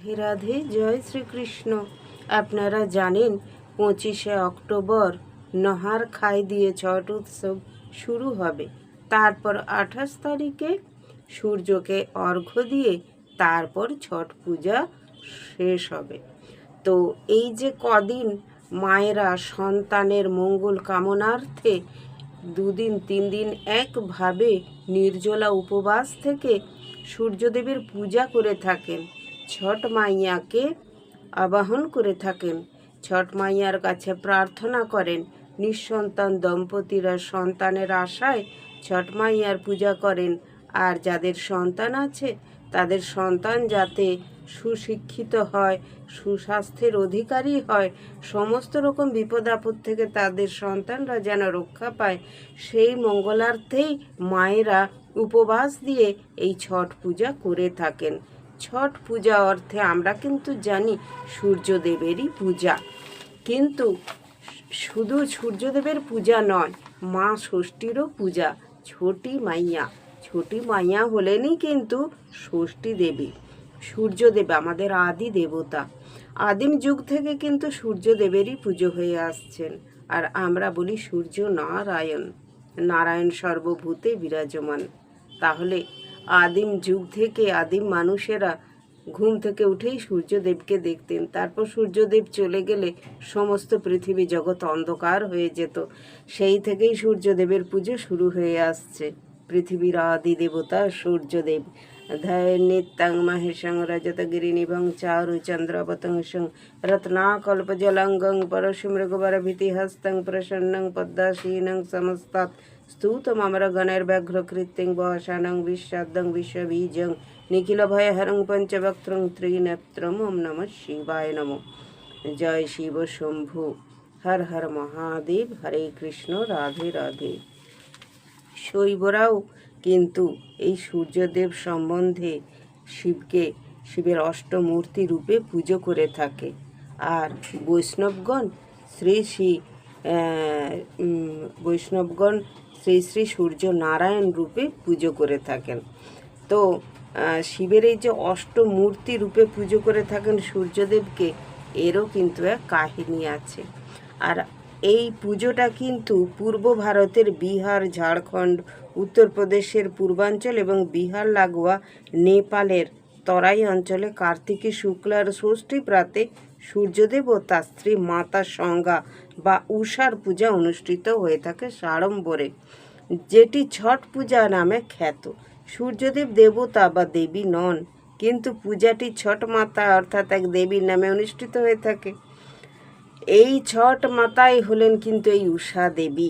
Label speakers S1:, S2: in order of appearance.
S1: রাধে রাধে, জয় শ্রীকৃষ্ণ। আপনারা জানেন, পঁচিশে অক্টোবর নহার খাই দিয়ে ছট উৎসব শুরু হবে। তারপর আঠাশ তারিখে সূর্যকে অর্ঘ্য দিয়ে তারপর ছট পূজা শেষ হবে। তো এই যে কদিন মায়েরা সন্তানের মঙ্গল কামনার্থে দুদিন তিন দিন একভাবে নির্জলা উপবাস থেকে সূর্যদেবের পূজা করে থাকেন ছট মাইয়াকে আবাহন করে থাকেন। ছট মাইয়ার কাছে প্রার্থনা করেন, নিঃসন্তান দম্পতিরা সন্তানের আশায় ছট মাইয়ার পূজা করেন। আর যাদের সন্তান আছে, তাদের সন্তান যাতে সুশিক্ষিত হয়, সুস্বাস্থ্যের অধিকারী হয়, সমস্ত রকম বিপদ আপদ থেকে তাদের সন্তানরা যেন রক্ষা পায়, সেই মঙ্গলার্থেই মায়েরা উপবাস দিয়ে এই ছট পূজা করে থাকেন। ছট পূজা অর্থে আমরা কিন্তু জানি সূর্যদেবেরই পূজা। কিন্তু শুধু সূর্যদেবের পূজা নয়, মা ষষ্ঠীরও পূজা, ছোটি মাইয়া। ছোটি মাইয়া হলেনই কিন্তু ষষ্ঠী দেবী, সূর্যদেব আমাদের আদি দেবতা। আদিম যুগ থেকে কিন্তু সূর্যদেবেরই পুজো হয়ে আসছেন। আর আমরা বলি সূর্য নারায়ণ নারায়ণ সর্বভূতে বিরাজমান। তাহলে আদিম যুগ থেকে আদিম মানুষেরা ঘুম থেকে উঠেই সূর্যদেবকে দেখতেন। তারপর সূর্যদেব চলে গেলে সমস্ত পৃথিবী জগৎ অন্ধকার হয়ে যেত। সেই থেকেই সূর্যদেবের পুজো শুরু হয়ে আসছে। পৃথিবীর আদি দেবতা সূর্যদেব। ধ্যায় নিত্যাং মহেশং রজতগিরিনিভং চারু চন্দ্রপতংশং রত্নাকল্পজলাঙ্গং পরশুমৃগবরভীতিহস্তং প্রসন্নং পদ্মাসীনং সমস্তাৎ स्तूतमरगणैर्व्याघ्रकृत्यं वहसानं विश्वाद्दं विश्वबीजं निखिलभयहरं पञ्चवक्त्रं त्रिनेत्रं ॐ नमः শিবায় নমঃ জয় শিব শম্ভু হর হর মহাদেব হরে কৃষ্ণ রাধে রাধে শৈবরাও কিন্তু এই সূর্যদেব সম্বন্ধে শিবকে শিবের অষ্টমূর্তি রূপে পুজো করে থাকে। আর বৈষ্ণবগণ শ্রী শ্রী বৈষ্ণবগণ শ্রী শ্রী সূর্য নারায়ণ রূপে পুজো করে থাকেন। তো শিবের এই যে অষ্টমূর্তি রূপে পুজো করে থাকেন সূর্যদেবকে, এরও কিন্তু এক কাহিনী আছে। আর এই পুজোটা কিন্তু পূর্ব ভারতের বিহার, ঝাড়খণ্ড, উত্তরপ্রদেশের পূর্বাঞ্চল এবং বিহার, লাগোয়া, নেপালের তরাই অঞ্চলে কার্তিকী শুক্লার ষষ্ঠী প্রাতে সূর্যদেব ও তার স্ত্রী মাতা সংজ্ঞা বা উষার পূজা অনুষ্ঠিত হয়ে থাকে সাড়ম্বরে, যেটি ছট পূজা নামে খ্যাত। সূর্যদেব দেবতা বা দেবী নন, কিন্তু পূজাটি ছট মাতা অর্থাৎ এক দেবীর নামে অনুষ্ঠিত হয়ে থাকে। এই ছট মাতাই হলেন কিন্তু এই উষা দেবী।